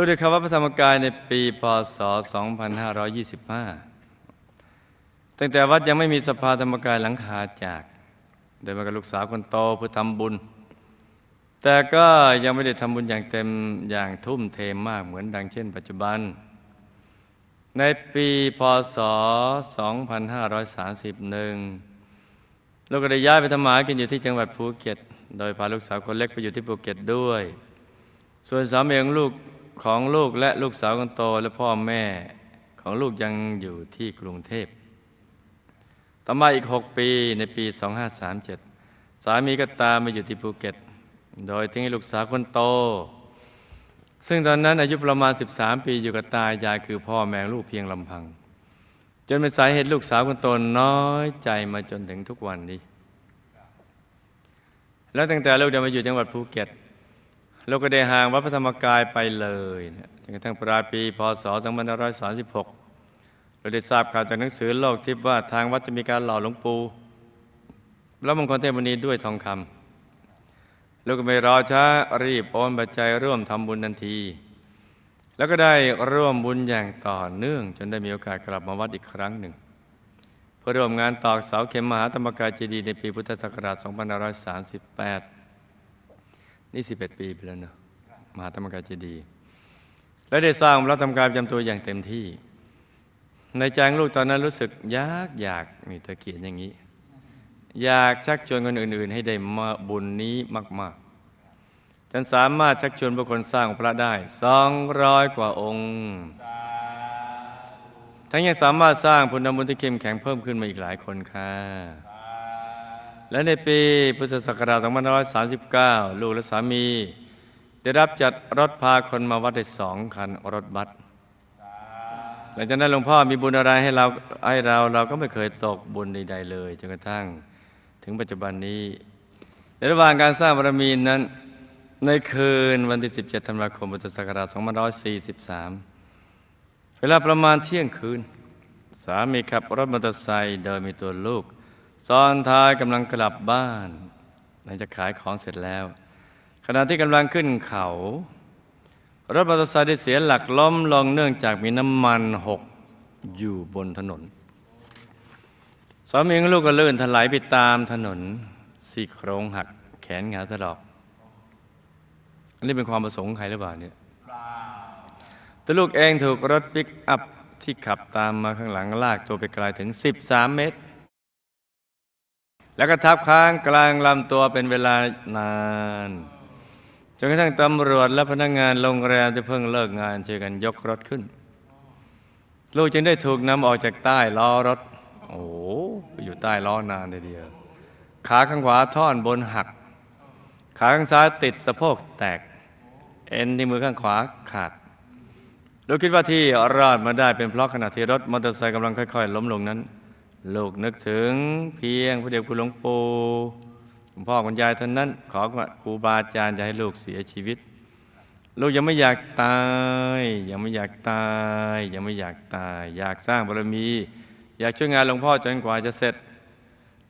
รู้ด้วยคำว่าพระธรรมกายในปีพศ 2525 ตั้งแต่วัดยังไม่มีสภาธรรมกายหลังคาจากเดินมากับลูกสาวคนโตเพื่อทำบุญ แต่ก็ยังไม่ได้ทำบุญอย่างเต็มอย่างทุ่มเทมากเหมือนดังเช่น ปัจจุบัน ในปีพศ 2531เราก็ได้ย้ายไปทำหมากินอยู่ที่จังหวัดภูเก็ต โดยพาลูกสาวคนเล็กไปอยู่ที่ภูเก็ตด้วย ส่วนสามีของลูก ของลูกและลูกสาวคนโตและพ่อแม่ของลูกยังอยู่ที่กรุงเทพ ต่อมาอีก 6 ปีในปี 2537 สามีก็ตามมาอยู่ที่ภูเก็ต โดยทิ้งให้ลูกสาวคนโต ซึ่งตอนนั้นอายุประมาณ 13 ปีอยู่กับตายายคือพ่อแม่ลูกเพียงลำพัง จนเป็นสาเหตุลูกสาวคนโตน้อยใจมาจนถึงทุกวันนี้ แล้วตั้งแต่ลูกเดินมาอยู่จังหวัดภูเก็ต เราก็ได้ห่างวัดพระธรรมกายไปเลยนะจนกระทั่งปลายปีพศ 2536 เราได้ทราบข่าวจากหนังสือโลกทิพย์ว่าทางวัดจะมีการหล่อหลวงปู่แล้วมงคลเทพมุนีด้วยทองคำเราก็ไม่รอช้ารีบโอนปัจจัยร่วมทำบุญทันที แล้วก็ได้ร่วมบุญอย่างต่อเนื่อง จนได้มีโอกาสกลับมาวัดอีกครั้งหนึ่ง เพื่อร่วมงานตอกเสาเข็มมหาธรรมกายเจดีย์ในปีพุทธศักราช 2538 นี่11ปีไปแล้วเนอะมหาธรรมกายเจดีย์และได้สร้างพระธรรมกายจำตัวอย่างเต็มที่ ในใจของลูกตอนนั้นรู้สึกยากอยากนี่เธอเขียนอย่างนี้ อยากชักชวนคนอื่น ๆ ให้ได้มาบุญนี้มาก ๆ จนสามารถชักชวนบุคคลสร้างพระได้สองร้อยกว่าองค์ ทั้งยังสามารถสร้างพุทธบุญที่เข้มแข็งเพิ่มขึ้นมาอีกหลายคนค่ะ และในปีพุทธศักราช2539 ลูกและสามี ได้รับจัดรถพาคนมาวัดได้สองคันรถบัสหลังจากนั้นหลวงพ่อมีบุญอะไรให้เราให้เราเราก็ไม่เคยตกบุญใดๆเลยจนกระทั่งถึงปัจจุบันนี้ ในระหว่างการสร้างบารมีนั้น ในคืนวันที่ 17 ธันวาคม พุทธศักราช2543 เวลาประมาณเที่ยงคืน สามีขับรถมอเตอร์ไซค์โดยมีตัวลูก ซ้อนท้ายกำลังกลับบ้าน หลังจากขายของเสร็จแล้ว ขณะที่กำลังขึ้นเขา รถมอเตอร์ไซค์ได้เสียหลักล้มลงเนื่องจากมีน้ำมันหกอยู่บนถนนสามีของลูกก็ลื่นถลายไปตามถนนสี่โครงหักแขนหงายถลอก อันนี้เป็นความประสงค์ใครหรือเปล่าเนี่ยตัวลูกเองถูกรถปิกอัพที่ขับตามมาข้างหลังลากตัวไปไกลถึง 13 เมตร แล้วก็ทับค้างกลางลำตัวเป็นเวลานานจนกระทั่งตำรวจและพนักงานโรงแรมที่เพิ่งเลิกงานช่วยกันยกรถขึ้น ลูกจึงได้ถูกนำออกจากใต้ล้อรถ โอ้อยู่ใต้ล้อนานเลยเดียว ขาข้างขวาท่อนบนหัก ขาข้างซ้ายติดสะโพกแตก เอ็นที่มือข้างขวาขาดลูกคิดว่าที่รอดมาได้เป็นเพราะขณะที่รถมอเตอร์ไซค์กำลังค่อย ๆ ล้มลงนั้น ลูกนึกถึงเพียงพระเดชคุณหลวงปู่คุณพ่อคุณยายเท่านั้น ขอครูบาอาจารย์จะให้ลูกเสียชีวิต ลูกยังไม่อยากตาย ยังไม่อยากตาย ยังไม่อยากตาย อยากสร้างบารมี อยากช่วยงานหลวงพ่อจนกว่าจะเสร็จ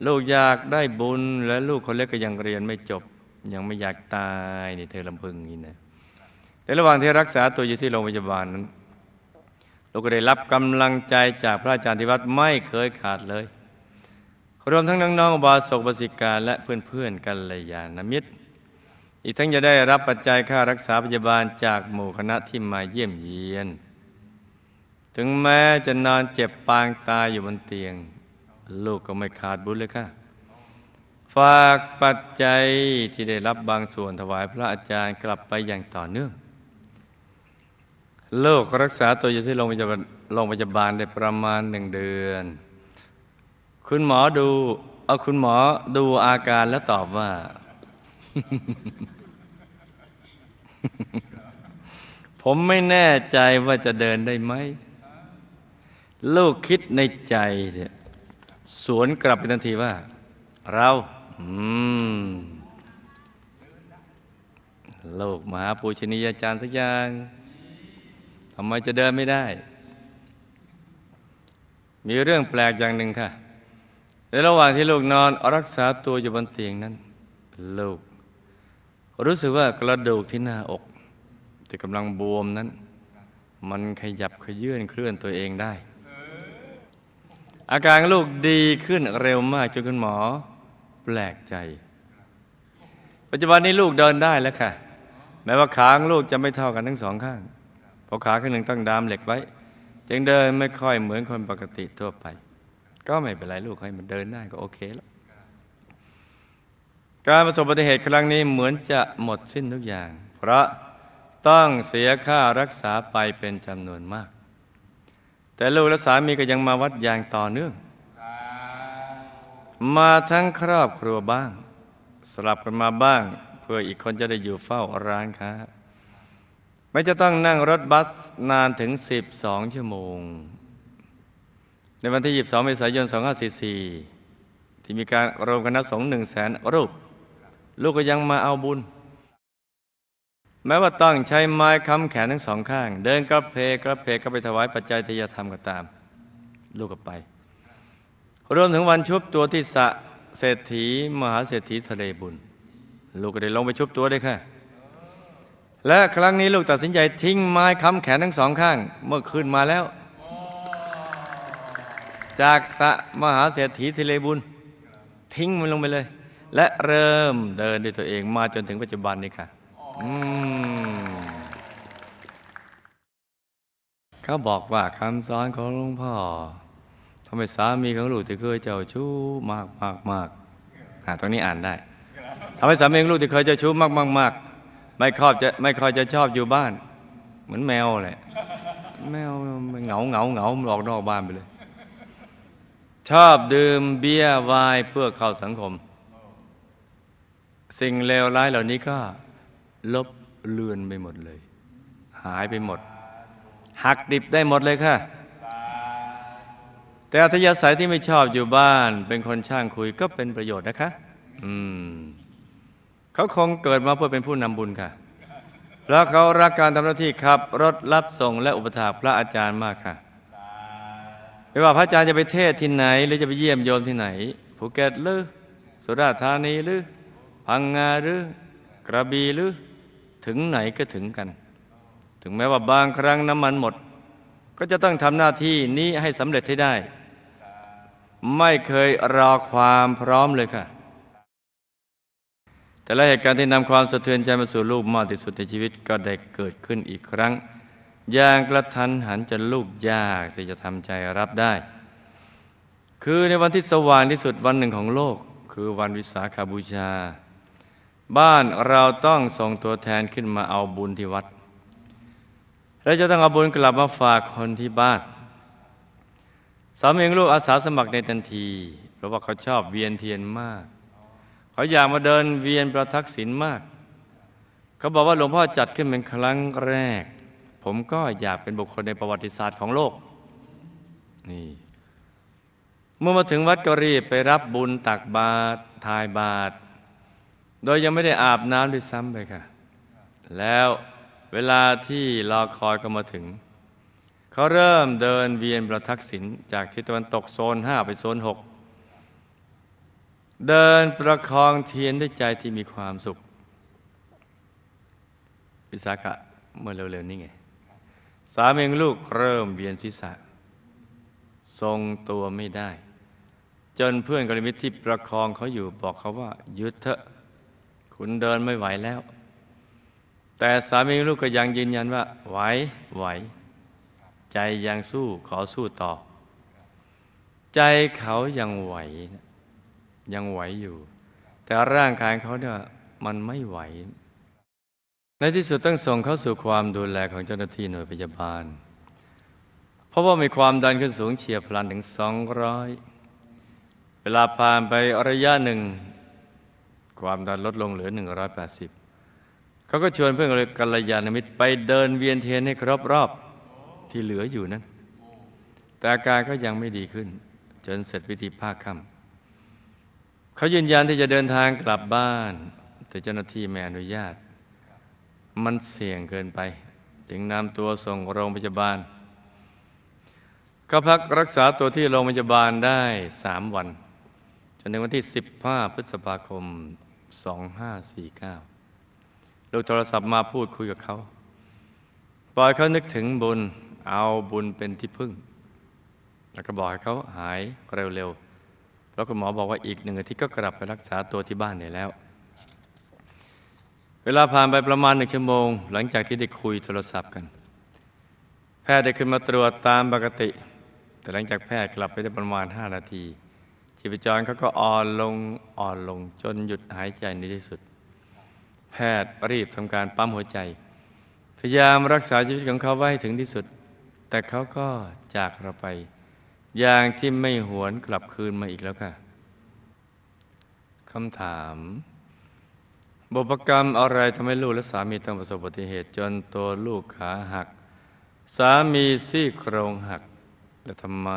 ลูกอยากได้บุญและลูกคนเล็กก็ยังเรียนไม่จบ ยังไม่อยากตายนี่เธอลำพึงนี้นะในระหว่างที่รักษาตัวอยู่ที่โรงพยาบาลนั้น ลูกก็ได้รับกำลังใจจากพระอาจารย์ที่วัดไม่เคยขาดเลย รวมทั้งน้องๆบาสกบาสิกาและเพื่อนๆกันเลยยานมิตร อีกทั้งจะได้รับปัจจัยค่ารักษาพยาบาลจากหมู่คณะที่มาเยี่ยมเยียน ถึงแม้จะนอนเจ็บปางตายอยู่บนเตียง ลูกก็ไม่ขาดบุญเลยค่ะฝากปัจจัยที่ได้รับบางส่วนถวายพระอาจารย์กลับไปอย่างต่อเนื่อง ลูกรักษาตัวอยู่ที่โรงพยาบาลโรงพยาบาลได้ประมาณหนึ่งเดือน คุณหมอดูเอาคุณหมอดูอาการแล้วตอบว่า ผมไม่แน่ใจว่าจะเดินได้ไหม ลูกคิดในใจเนี่ยสวนกลับไปทันทีว่า เราอืมลูกมหาปูชนียาจารย์สักอย่างำไมจะเดินไม่ได้ มีเรื่องแปลกอย่างหนึ่งค่ะ ในระหว่างที่ลูกนอนรักษาตัวอยู่บนเตียงนั้น ลูก รู้สึกว่ากระดูกที่หน้าอกที่กำลังบวมนั้น มันขยับขยื่นเคลื่อนตัวเองได้ อาการลูกดีขึ้นเร็วมากจนคุณหมอ แปลกใจ ปัจจุบันนี้ลูกเดินได้แล้วค่ะ แม้ว่าขาของลูกจะไม่เท่ากันทั้งสองข้าง พราะขาข้างหนึ่งต้องดามเหล็กไว้ จึงเดินไม่ค่อยเหมือนคนปกติทั่วไป ก็ไม่เป็นไรลูกให้มันเดินได้ก็โอเคแล้ว การประสบอุบัติเหตุครั้งนี้เหมือนจะหมดสิ้นทุกอย่าง เพราะต้องเสียค่ารักษาไปเป็นจำนวนมาก แต่ลูกและสามีก็ยังมาวัดอย่างต่อเนื่อง มาทั้งครอบครัวบ้าง สลับกันมาบ้าง เพื่ออีกคนจะได้อยู่เฝ้าร้านค้า ไม่จะต้องนั่งรถบัสนานถึง 12 ชั่วโมง ในวันที่ 22 เมษายน 2544 ที่มีการรวมคณะสงฆ์หนึ่งแสนรูป ลูกก็ยังมาเอาบุญ แม้ว่าต้องใช้ไม้ค้ำแขนทั้งสองข้าง เดินกระเพกกระเพกก็ไปถวายปัจจัยทยธรรมก็ตาม ลูกก็ไป รวมถึงวันชุบตัวที่สะเศรษฐีมหาเศรษฐีทะเลบุญ ลูกก็ได้ลงไปชุบตัวได้ค่ะ และครั้งนี้ลูกตัดสินใจทิ้งไม้ค้ำแขนทั้งสองข้าง เมื่อคืนมาแล้ว จากสะมหาเศรษฐีทะเลบุญ ทิ้งมันลงไปเลย และเริ่มเดินด้วยตัวเองมาจนถึงปัจจุบันนี้ค่ะเขาบอกว่าคำสอนของหลวงพ่อทำให้สามีของลูกที่เคยเจ้าชู้มากมากมากอ่าตรงนี้อ่านได้ทำให้สามีของลูกที่เคยเจ้าชู้มากมากมาก ไม่ครอบจะไม่ค่อยจะชอบอยู่บ้าน เหมือนแมวแหละ แมวมันเหงาเหงาเหงามันอกนอกบ้านไปเลย ชอบดื่มเบียร์วน์เพื่อเข้าสังคม สิ่งเลวร้ายเหล่านี้ก็ ลบเลือนไปหมดเลย หายไปหมด หักดิบได้หมดเลยค่ะ แต่อัธยาศัยที่ไม่ชอบอยู่บ้าน เป็นคนช่างคุยก็เป็นประโยชน์นะคะ อืม เขาคงเกิดมาเพื่อเป็นผู้นำบุญค่ะ เพราะเขารักการทำหน้าที่ขับ รถรับส่งและอุปถากพระอาจารย์มากค่ะไม่ว่าพระอาจารย์จะไปเทศที่ไหน หรือจะไปเยี่ยมโยมที่ไหนภูเก็ตหรือสุราษฎร์ธานีหรือพังงาหรือกระบี่หรือถึงไหนก็ถึงกัน ถึงแม้ว่าบางครั้งน้ำมันหมด ก็จะต้องทำหน้าที่นี้ให้สำเร็จให้ได้ ไม่เคยรอความพร้อมเลยค่ะ แต่ละเหตุการณ์ที่นำความสะเทือนใจมาสู่ลูกมากที่สุดในชีวิตก็ได้เกิดขึ้นอีกครั้ง อย่างกระทันหันจนลูกยากที่จะทำใจรับได้ คือในวันที่สว่างที่สุดวันหนึ่งของโลก คือวันวิสาขาบูชา บ้านเราต้องส่งตัวแทนขึ้นมาเอาบุญที่วัดเราจะต้องเอาบุญกลับมาฝากคนที่บ้านสามีลูกอาสาสมัครในทันที เพราะว่าเขาชอบเวียนเทียนมาก เขาอยากมาเดินเวียนประทักษิณมาก เขาบอกว่าหลวงพ่อจัดขึ้นเป็นครั้งแรก ผมก็อยากเป็นบุคคลในประวัติศาสตร์ของโลก นี่ เมื่อมาถึงวัดก็รีบไปรับบุญตักบาตรทายบาตร โดยยังไม่ได้อาบน้ำด้วยซ้ำไปค่ะ แล้วเวลาที่รอคอยก็มาถึง เขาเริ่มเดินเวียนประทักษิณจากทิศตะวันตกโซนห้าไปโซนหก เดินประคองเทียนด้วยใจที่มีความสุขวิสาขะเมื่อเร็วๆนี้ไง สามีของลูกเริ่มเวียนศีรษะ ทรงตัวไม่ได้ จนเพื่อนกรมิตรที่ประคองเขาอยู่บอกเขาว่าหยุดเถอะ คุณเดินไม่ไหวแล้ว แต่สามีลูกก็ยังยืนยันว่า ไหวไหว ใจยังสู้ขอสู้ต่อ ใจเขายังไหวนะ ยังไหวอยู่ แต่ร่างกายเขาเนี่ยมันไม่ไหว ในที่สุดต้องส่งเข้าสู่ความดูแลของเจ้าหน้าที่หน่วยพยาบาล เพราะว่ามีความดันขึ้นสูงเฉียบพลันถึง 200 เวลาผ่านไประยะหนึ่ง ความดันลดลงเหลือ 180 เขาก็ชวนเพื่อนกัลยาณมิตรไปเดินเวียนเทียนให้ครบรอบที่เหลืออยู่นั้น แต่อาการก็ยังไม่ดีขึ้น จนเสร็จพิธีภาคค่ำ เขายืนยันที่จะเดินทางกลับบ้าน แต่เจ้าหน้าที่ไม่อนุญาต มันเสี่ยงเกินไป จึงนำตัวส่งโรงพยาบาล ก็พักรักษาตัวที่โรงพยาบาลได้สามวัน จนถึงวันที่ 15 พฤษภาคม 2549 ลูกโทรศัพท์มาพูดคุยกับเขาปล่อยเขานึกถึงบุญเอาบุญเป็นที่พึ่ง แล้วก็บอกให้เขาหายเร็วๆ เพราะคุณหมอบอกว่าอีกหนึ่งอาทิตย์ก็กลับไปรักษาตัวที่บ้านได้แล้ว เวลาผ่านไปประมาณหนึ่งชั่วโมง หลังจากที่ได้คุยโทรศัพท์กัน แพทย์ได้ขึ้นมาตรวจตามปกติ แต่หลังจากแพทย์กลับไปได้ประมาณ 5 นาทีชีพจรเขาก็อ่อนลงอ่อนลงจนหยุดหายใจในที่สุด แพทย์รีบทำการปั๊มหัวใจ พยายามรักษาชีวิตของเขาไว้ให้ถึงที่สุด แต่เขาก็จากเราไป อย่างที่ไม่หวนกลับคืนมาอีกแล้วค่ะคำถามบุพกรรมอะไรทำให้ลูกและสามีต้องประสบอุบัติเหตุ จนตัวลูกขาหัก สามีซี่โครงหัก และทำไม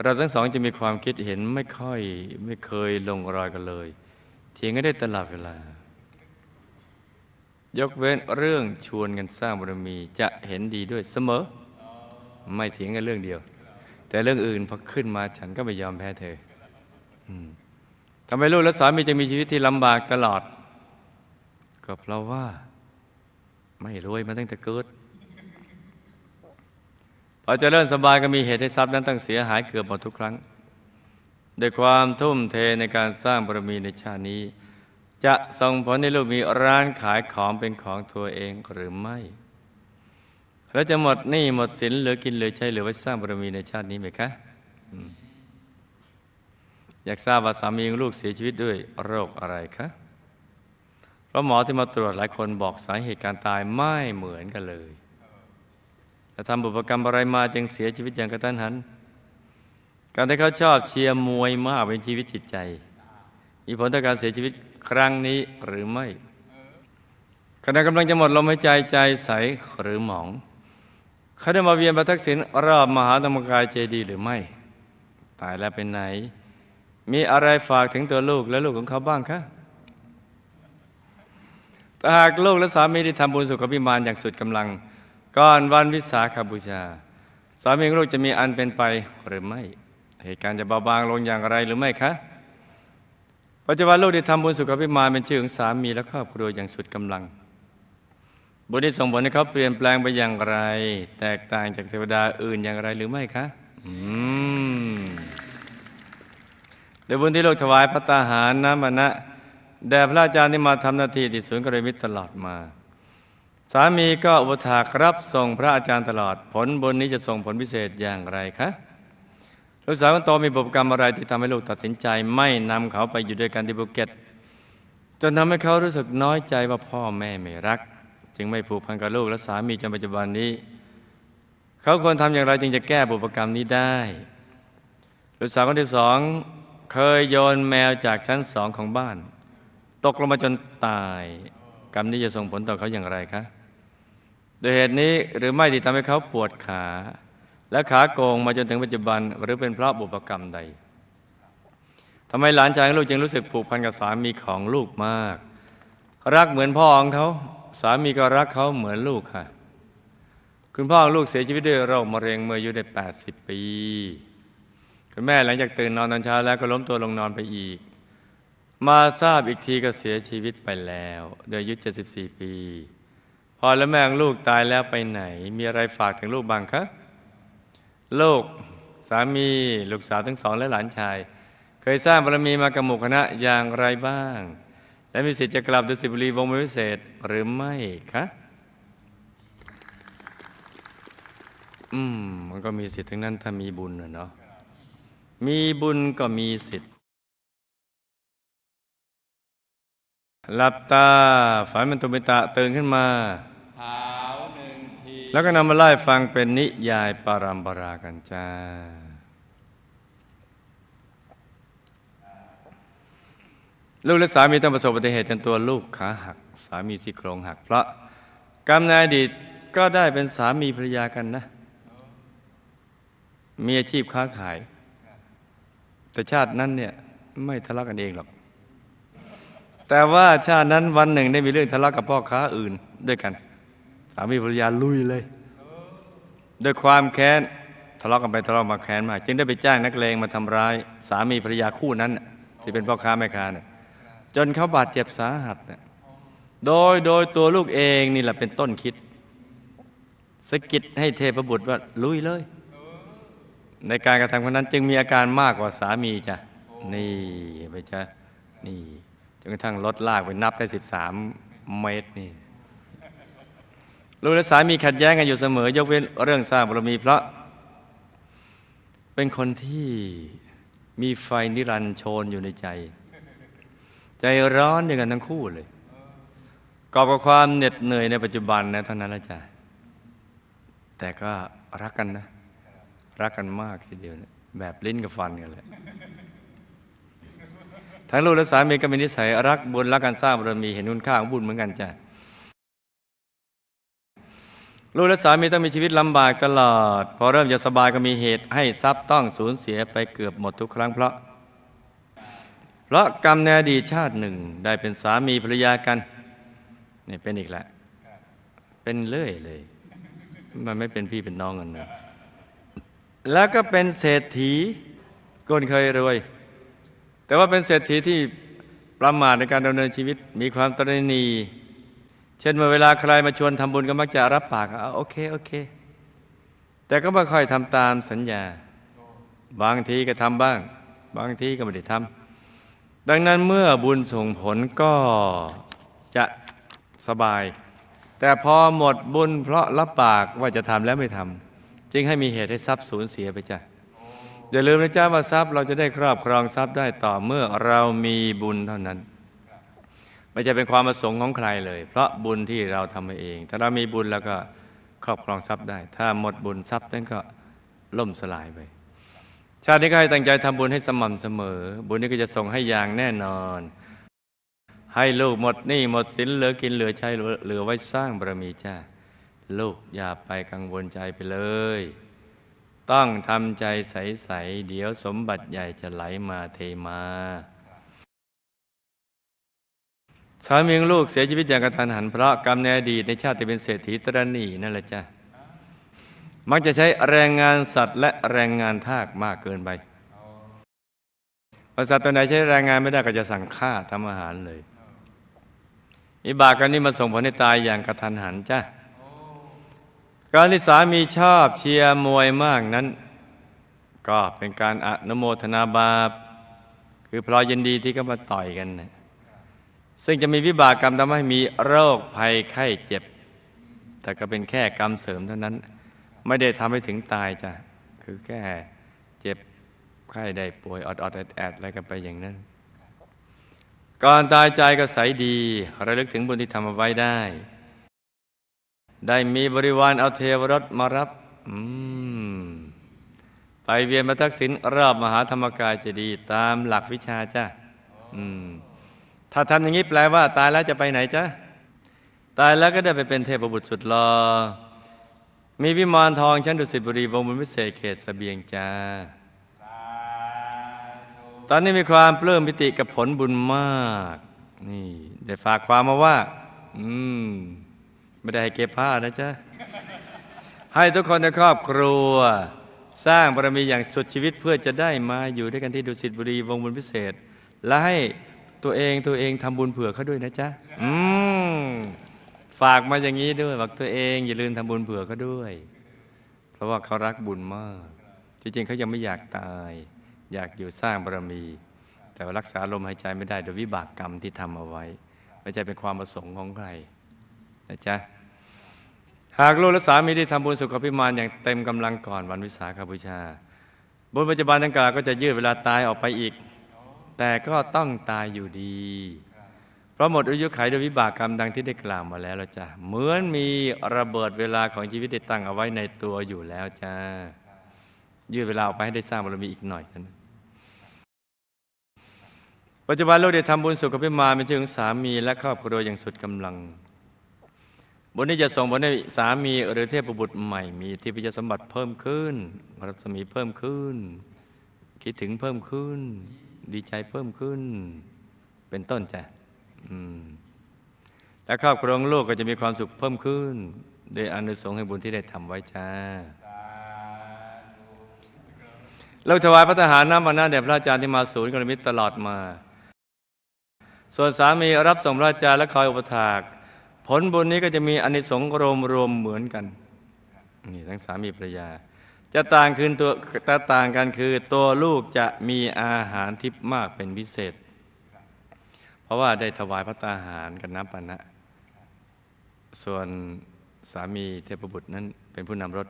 เราทั้งสองจะมีความคิดเห็นไม่ค่อยไม่เคยลงรอยกันเลยเถียงกันได้ตลอดเวลา ยกเว้นเรื่องชวนกันสร้างบารมีจะเห็นดีด้วยเสมอ ไม่เถียงกันเรื่องเดียว แต่เรื่องอื่นพอขึ้นมาฉันก็ไม่ยอมแพ้เธอทำไมลูกและสามีจะมีชีวิตที่ลำบากตลอด ก็เพราะว่า ไม่รวยมาตั้งแต่เกิดพอจะเริ่มสบายก็มีเหตุให้ทรัพย์นั้นต้องเสียหายเกือบหมดทุกครั้งด้วยความทุ่มเทในการสร้างบารมีในชาตินี้ จะส่งผลให้ลูกมีร้านขายของเป็นของตัวเองหรือไม่ แล้วจะหมดหนี้หมดสินเหลือกินเหลือใช้เหลือไว้สร้างบารมีในชาตินี้ไหมคะอยากทราบว่าสามีของลูกเสียชีวิตด้วยโรคอะไรคะเพราะหมอที่มาตรวจหลายคนบอกสาเหตุการตายไม่เหมือนกันเลยแต่ทำบุพกรรมอะไรมาจึงเสียชีวิตอย่างกระทันหัน การที่เขาชอบเชียร์มวยมากเป็นชีวิตจิตใจ มีผลต่อการเสียชีวิตครั้งนี้หรือไม่ขณะกำลังจะหมดลมหายใจใจใสหรือหมอง เขาได้มาเวียนประทักษิณรอบมหาธรรมกายเจดีหรือไม่ ตายแล้วเป็นไหน มีอะไรฝากถึงตัวลูกและลูกของเขาบ้างคะหากลูกและสามีได้ทำบุญสุขภิมานอย่างสุดกำลัง ก่อนวันวิสาขบูชา สามีลูกจะมีอันเป็นไปหรือไม่ เหตุการณ์จะเบาบางลงอย่างไรหรือไม่คะปัจจุบันลูกได้ทำบุญสุขภิมานเป็นชื่อของสามีและครอบครัวอย่างสุดกำลัง บุญที่ส่งผลให้เขาเปลี่ยนแปลงไปอย่างไร แตกต่างจากเทวดาอื่นอย่างไรหรือไม่คะอืมโดยบุญที่โลกถวายพระตาหารน้ำมณะแด่พระอาจารย์ที่มาทำหน้าที่ที่ศูนย์กระมิตรตลอดมา สามีก็อุปถากรับส่งพระอาจารย์ตลอด ผลบุญนี้จะส่งผลพิเศษอย่างไรคะลูกสาวคนโตมีบุพกรรมอะไรที่ทำให้ลูกตัดสินใจ ไม่นำเขาไปอยู่ด้วยกันที่ภูเก็ต จนทำให้เขารู้สึกน้อยใจว่าพ่อแม่ไม่รัก จึงไม่ผูกพันกับลูกและสามีจนปัจจุบันนี้ เขาควรทำอย่างไรจึงจะแก้บุพกรรมนี้ได้ลูกสาวคนที่สองเคยโยนแมวจากชั้นสองของบ้าน ตกลงมาจนตาย กรรมนี้จะส่งผลต่อเขาอย่างไรคะโดยเหตุนี้หรือไม่ที่ทำให้เขาปวดขา และขาโกงมาจนถึงปัจจุบัน หรือเป็นเพราะบุพกรรมใดทำไมหลานชายลูกจึงรู้สึกผูกพันกับสามีของลูกมาก รักเหมือนพ่อของเขา สามีก็รักเขาเหมือนลูกค่ะ คุณพ่อลูกเสียชีวิตด้วยโรคมะเร็งเมื่ออายุได้ 80 ปี คุณแม่หลังจากตื่นนอนตอนเช้าแล้วก็ล้มตัวลงนอนไปอีก มาทราบอีกทีก็เสียชีวิตไปแล้วโดยอายุ74 ปีพอแล้วแม่ลูกตายแล้วไปไหน มีอะไรฝากถึงลูกบ้างคะลูกสามีลูกสาวทั้งสองและหลานชาย เคยสร้างบารมีมากับหมู่คณะอย่างไรบ้าง และมีสิทธิ์จะกลับดุสิตบุรีวงศ์วิเศษหรือไม่คะอืมมันก็มีสิทธิ์ทั้งนั้นถ้ามีบุญน่ะเนาะมีบุญก็มีสิทธิ์หลับตาฝันมันตุเมตะตื่นขึ้นมาเท้าหนึ่งทีแล้วก็นำมาไล่ฟังเป็นนิยายปารัมปรากันจ้า ลูกและสามีต้องประสบอุบัติเหตุจนตัวลูกขาหัก สามีซี่โครงหัก เพราะกรรมในอดีตก็ได้เป็นสามีภรรยากันนะ มีอาชีพค้าขาย แต่ชาตินั้นเนี่ยไม่ทะเลาะกันเองหรอก แต่ว่าชาตินั้นวันหนึ่งได้มีเรื่องทะเลาะกับพ่อค้าอื่นด้วยกัน สามีภรรยาลุยเลย ด้วยความแค้นทะเลาะกันไปทะเลาะมาแค้นมา จึงได้ไปจ้างนักเลงมาทำร้าย สามีภรรยาคู่นั้น ที่เป็นพ่อค้าแม่ค้าเนี่ย จนเขาบาดเจ็บสาหัสน่ะโดยโดยตัวลูกเองนี่แหละเป็นต้นคิดสะกิดให้เทพบุตรว่าลุยเลย ในการกระทำคนนั้นจึงมีอาการมากกว่าสามีจ้ะนี่ไปจ้ะนี่จนกระทั่งรถลากไปนับได้สิบสามเมตรนี่ลูกและสามีขัดแย้งกันอยู่เสมอ ยกเว้นเรื่องสร้างบารมีเพราะ เป็นคนที่มีไฟนิรันดร์โชนอยู่ในใจ ใจร้อนอย่างกันทั้งคู่เลยกอบกับความเหน็ดเหนื่อยในปัจจุบันนะเท่านั้นละจ้ะแต่ก็รักกันนะ รักกันมากทีเดียวนะแบบลิ้นกับฟันกันเลยทั้งลูกและสามีก็มีนิสัยรักบุญรักการสร้างบารมีเห็นคุณค่าของบุญเหมือนกันจ้ะลูกและสามีต้องมีชีวิตลำบากตลอด พอเริ่มจะสบายก็มีเหตุให้ทรัพย์ต้องสูญเสียไปเกือบหมดทุกครั้งเพราะ ราะกรรมในอดีตชาติหนึ่ง ได้เป็นสามีภรรยากันนี่เป็นอีกแหละ เป็นเลื่อยเลย มันไม่เป็นพี่เป็นน้องกันนะแล้วก็เป็นเศรษฐีคนเคยรวย แต่ว่าเป็นเศรษฐีที่ประมาทในการดำเนินชีวิต มีความตระหนีเช่นเมื่อเวลาใครมาชวนทำบุญก็มักจะรับปากเอาโอเคโอเค แต่ก็ไม่ค่อยทำตามสัญญา บางทีก็ทำบ้าง บางทีก็ไม่ได้ทำ ดังนั้นเมื่อบุญส่งผลก็จะสบาย แต่พอหมดบุญเพราะรับปากว่าจะทำแล้วไม่ทำจึงให้มีเหตุให้ทรัพย์สูญเสียไปจ้ะอย่าลืมนะจ๊ะว่าทรัพย์เราจะได้ครอบครองทรัพย์ได้ต่อเมื่อเรามีบุญเท่านั้น ไม่ใช่เป็นความประสงค์ของใครเลย เพราะบุญที่เราทำเอง ถ้าเรามีบุญแล้วก็ครอบครองทรัพย์ได้ ถ้าหมดบุญทรัพย์นั้นก็ล่มสลายไป ชาตินี้ก็ให้ตั้งใจทำบุญให้สม่ำเสมอ บุญนี้ก็จะส่งให้อย่างแน่นอน ให้ลูกหมดหนี้หมดสินเหลือกินเหลือใช้เหลือไว้สร้างบารมีจ้าลูกอย่าไปกังวลใจไปเลย ต้องทำใจใส ๆ เดี๋ยวสมบัติใหญ่จะไหลมาเทมาสามีของลูกเสียชีวิตอย่างกระทันหันเพราะกรรมในอดีตในชาติเป็นเศรษฐีตรณีนั่นแหละจ้ะ มักจะใช้แรงงานสัตว์และแรงงานทาสมากเกินไปพอสัตว์ตัวไหนใช้แรงงานไม่ได้ก็จะสั่งฆ่าทำอาหารเลยอิบากันนี้มาส่งผลให้ตายอย่างกระทันหันจ้ะการที่สามีชอบเชียร์มวยมากนั้น ก็เป็นการอนุโมทนาบาป คือพลอยยินดีที่เขามาต่อยกันนะซึ่งจะมีวิบากกรรมทำให้มีโรคภัยไข้เจ็บ แต่ก็เป็นแค่กรรมเสริมเท่านั้น ไม่ได้ทำให้ถึงตายจ้ะ คือแค่เจ็บไข้ได้ป่วยอดอดแอดแอดอะไรกันไปอย่างนั้น ก่อนตายใจก็ใสดีระลึกถึงบุญที่ทำเอาไว้ได้ ได้มีบริวารเอาเทวรถมารับ อืม ไปเวียนมาทักษิณรอบมหาธรรมกายจะดีตามหลักวิชาจ้ะ อืม ถ้าทำอย่างนี้แปลว่า ตายแล้วจะไปไหนจ๊ะตายแล้วก็ได้ไปเป็นเทพบุตรสุดหลอ มีวิมานทองชั้นดุสิตบุรีวงบนวิเศษเขตสเสบียงจ้า ตอนนี้มีความเปลื้มปิติกับผลบุญมาก นี่ได้ฝากความมาว่า อืม ไม่ได้ให้เก็บผ้านะจ๊ะ ให้ทุกคนในครอบครัว สร้างบารมีอย่างสุดชีวิตเพื่อจะได้มาอยู่ด้วยกันที่ดุสิตบุรีวงบุญพิเศษ และให้ตัวเองตัวเองทำบุญเผื่อเขาด้วยนะจ๊ะ อืม ฝากมาอย่างนี้ด้วยบอกตัวเองอย่าลืมทำบุญเผื่อเขาด้วย เพราะว่าเขารักบุญมาก จริงๆเขายังไม่อยากตาย อยากอยู่สร้างบารมี แต่ว่ารักษาลมหายใจไม่ได้โดยวิบากกรรมที่ทำเอาไว้ไม่ใช่เป็นความประสงค์ของใครนะจ๊ะหากลูกและสามีได้ทำบุญสุขภิมานอย่างเต็มกำลังก่อนวันวิสาขบูชา บุญปัจจุบันดังกล่าวก็จะยืดเวลาตายออกไปอีก แต่ก็ต้องตายอยู่ดี พราะหมดอายุขัยโดยวิบากกรรมดังที่ได้กล่าวมาแล้วละจ้ะเหมือนมีระเบิดเวลาของชีวิตได้ตั้งเอาไว้ในตัวอยู่แล้วจ้ายืดเวลาออกไปให้ได้สร้างบารมีอีกหน่อยนะปัจจุบันลูกได้ทำบุญสุขภิมานเป็นชื่อของสามีและครอบครัวอย่างสุดกำลัง บุญนี้จะส่งผลให้สามีหรือเทพบุตรใหม่มีที่พิจสมบัติเพิ่มขึ้นรัศมีเพิ่มขึ้น คิดถึงเพิ่มขึ้น ดีใจเพิ่มขึ้น เป็นต้นจ้ะ และครอบครัวของลูกก็จะมีความสุขเพิ่มขึ้นโดยอานุสงส์ให้บุญที่ได้ทำไว้จ้าเราถวายพระทหารน้ำมานน้าแด่พระอาจารย์ที่มาศูนย์กรมิตรตลอดมา ส่วนสามีรับส่งพระอาจารย์และคอยอุปถาก ผลบุญนี้ก็จะมีอานิสงส์รวมรวมเหมือนกันนี่ทั้งสามีภรรยา จะต่างคือตัวต่ต่างกันคือตัวลูกจะมีอาหารทิพย์มากเป็นพิเศษ ราะว่าได้ถวายพระตาหารกับน้ำปานะ ส่วนสามีเทพบุตรนั้นเป็นผู้นำรถ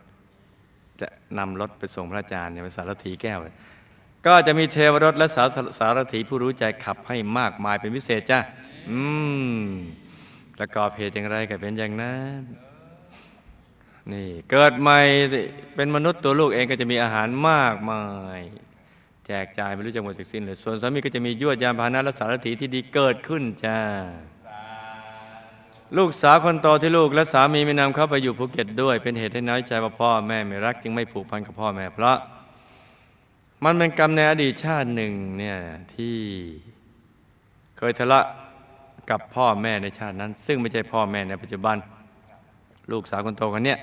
จะนำรถไปส่งพระอาจารย์เนี่ยเป็นสารถีแก้ว ก็จะมีเทวรถและสาสารถีผู้รู้ใจขับให้มากมายเป็นพิเศษจ้ะ อืม ประกอบเหตุอย่างไรก็เป็นอย่างนั้น นี่เกิดใหม่เป็นมนุษย์ตัวลูกเองก็จะมีอาหารมากมาย แจกจ่ายไม่รู้จะหมดจากสิ้นเลย ส่วนสามีก็จะมียวดยานพาหนะและสารถีที่ดีเกิดขึ้นจ้า ลูกสาวคนโตที่ลูกและสามีไม่นำเข้าไปอยู่ภูเก็ตด้วย เป็นเหตุให้น้อยใจว่าพ่อแม่ไม่รักจึงไม่ผูกพันกับพ่อแม่ เพราะ มันเป็นกรรมในอดีตชาติหนึ่งเนี่ยที่เคยทะเลาะกับพ่อแม่ในชาตินั้น ซึ่งไม่ใช่พ่อแม่ในปัจจุบัน ลูกสาวคนโตคนเนี้ย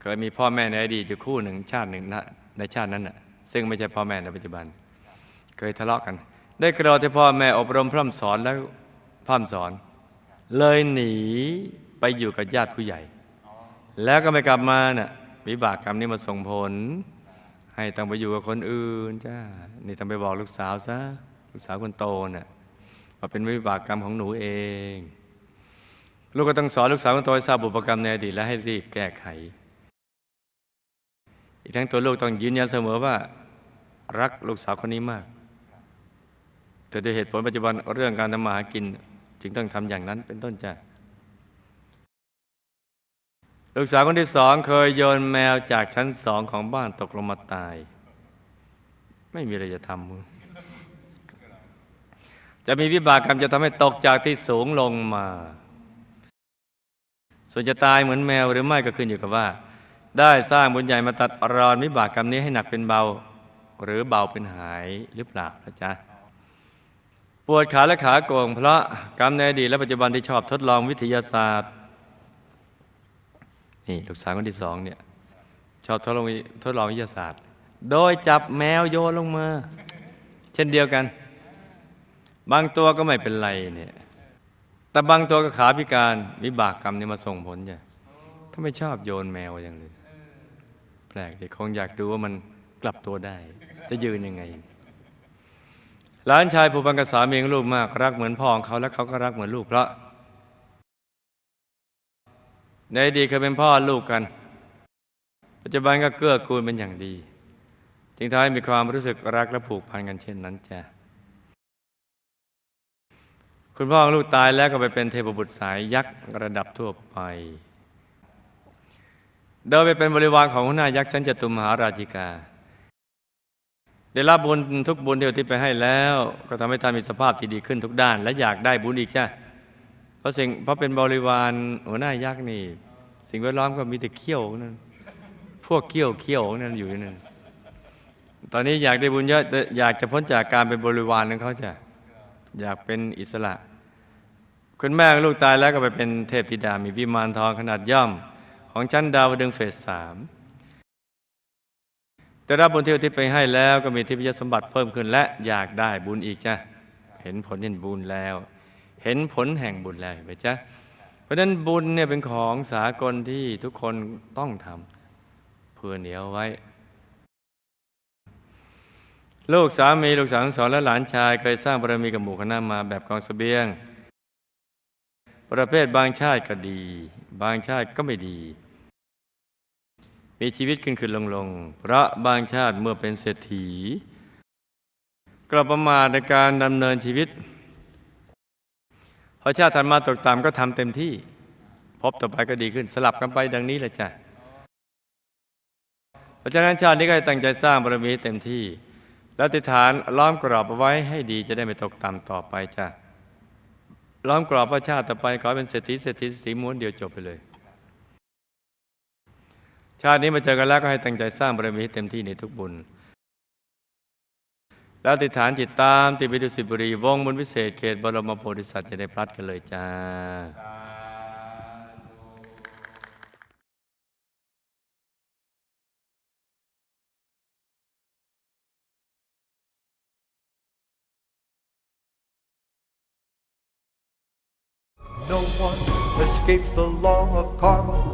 เคยมีพ่อแม่ในอดีตอยู่คู่หนึ่งชาติหนึ่งนะในชาตินั้นน่ะ ซึ่งไม่ใช่พ่อแม่ในปัจจุบัน เคยทะเลาะกัน ได้กระโดดที่พ่อแม่อบรมพร่ำสอนแล้วพร่ำสอน เลยหนีไปอยู่กับญาติผู้ใหญ่ แล้วก็ไม่กลับมาเน่ะวิบากกรรมนี้มาส่งผล ให้ต้องไปอยู่กับคนอื่นจ้านี่ต้องไปบอกลูกสาวซะลูกสาวคนโตน่ะว่าเป็นวิบากกรรมของหนูเอง ลูกก็ต้องสอนลูกสาวของตัวให้ทราบบุพกรรมในอดีตและให้รีบแก้ไข อีกทั้งตัวลูกต้องยืนยันเสมอว่า รักลูกสาวคนนี้มาก แต่ด้วยเหตุผลปัจจุบันเรื่องการทำมาหากิน จึงต้องทำอย่างนั้นเป็นต้นจ้ะลูกสาวคนที่สองเคยโยนแมวจากชั้นสองของบ้านตกลงมาตาย ไม่มีอะไรจะทำมึงจะมีวิบากกรรมจะทำให้ตกจากที่สูงลงมา ส่วนจะตายเหมือนแมวหรือไม่ก็ขึ้นอยู่กับว่า ได้สร้างบุญใหญ่มาตัดรอนวิบากกรรมนี้ให้หนักเป็นเบา หรือเบาเป็นหายหรือเปล่านะจ๊ะปวดขาและขาโกงเพราะกรรมในอดีตและปัจจุบันที่ชอบทดลองวิทยาศาสตร์นี่ลูกสาวคนที่สองเนี่ยชอบทดลองทดลองวิทยาศาสตร์ โดยจับแมวโยนลงมา เช่นเดียวกัน บางตัวก็ไม่เป็นไรเนี่ยแต่บางตัวก็ขาพิการวิบากกรรมนี่มาส่งผลจ้ะถ้าไม่ชอบโยนแมวอย่างเลย ปลกเด็กคงอยากดูว่ามันกลับตัวได้ จะยืนยังไงหลานชายผู้บังกบสามีลูกมากรักเหมือนพ่อของเขาและเขาก็รักเหมือนลูกเพราะ ในอดีตเคยเป็นพ่อลูกกัน ปัจจุบันก็เกื้อกูลเป็นอย่างดี จึงทำให้มีความรู้สึกรักและผูกพันกันเช่นนั้นจ้ะคุณพ่อของลูกตายแล้วก็ไปเป็นเทพบุตรสายยักษ์ระดับทั่วไป โดยไปเป็นบริวารของหัวหน้ายักษ์ชั้นจตุมหาราชิกา ได้รับบุญทุกบุญที่อุทิศไปให้แล้ว ก็ทำให้ท่านมีสภาพที่ดีขึ้นทุกด้าน และอยากได้บุญอีกจ้ะเพราะสิ่งเพราะเป็นบริวารหัวหน้ายักษ์นี่ สิ่งแวดล้อมก็มีแต่เขี้ยวนั่นพวกเขี้ยวเขี้ยวนั่นอยู่นั่นตอนนี้อยากได้บุญเยอะอยากจะพ้นจากการเป็นบริวารของเขาจะอยากเป็นอิสระ คุณแม่ลูกตายแล้วก็ไปเป็นเทพธิดามีวิมานทองขนาดย่อม ของชั้นดาวดึงเฟสสามแต่รับบุญที่อุทิศไปให้แล้วก็มีทิพยสมบัติเพิ่มขึ้นและอยากได้บุญอีกจ้ะเห็นผลเห็นบุญแล้ว เห็นผลแห่งบุญแล้วเห็นไหมจ๊ะเพราะฉะนั้นบุญเนี่ยเป็นของสากลที่ทุกคนต้องทำเพื่อเหนียวไว้ ลูกสามีลูกสาวสองและหลานชาย เคยสร้างบารมีกับหมู่คณะมาแบบกองเสบียง ประเภทบางชาติก็ดี บางชาติก็ไม่ดี มีชีวิตขึ้นขึ้นลงลงเพราะบางชาติเมื่อเป็นเศรษฐี กลับประมาทในการดำเนินชีวิตพอชาติถัดมาตกต่ำก็ทำเต็มที่ พบต่อไปก็ดีขึ้นสลับกันไปดังนี้แหละจ้ะเพราะฉะนั้นชาตินี้ก็ตั้งใจสร้างบารมีเต็มที่ แล้วติฐานล้อมกรอบเอาไว้ให้ดีจะได้ไม่ตกต่ำต่อไปจ้ะล้อมกรอบว่าชาติต่อไปขอเป็นเศรษฐีเศรษฐีสีม้วนเดียวจบไปเลย ชาตินี้มาเจอกันแล้วก็ให้ตั้งใจสร้างบารมีให้เต็มที่ในทุกบุญ แล้วติดฐานจิตตามติดไปดุสิบุรีวงบนวิเศษเขตบรมโพธิสัตว์จะได้พลัดกันเลยจ้า No one escapes the law of karma.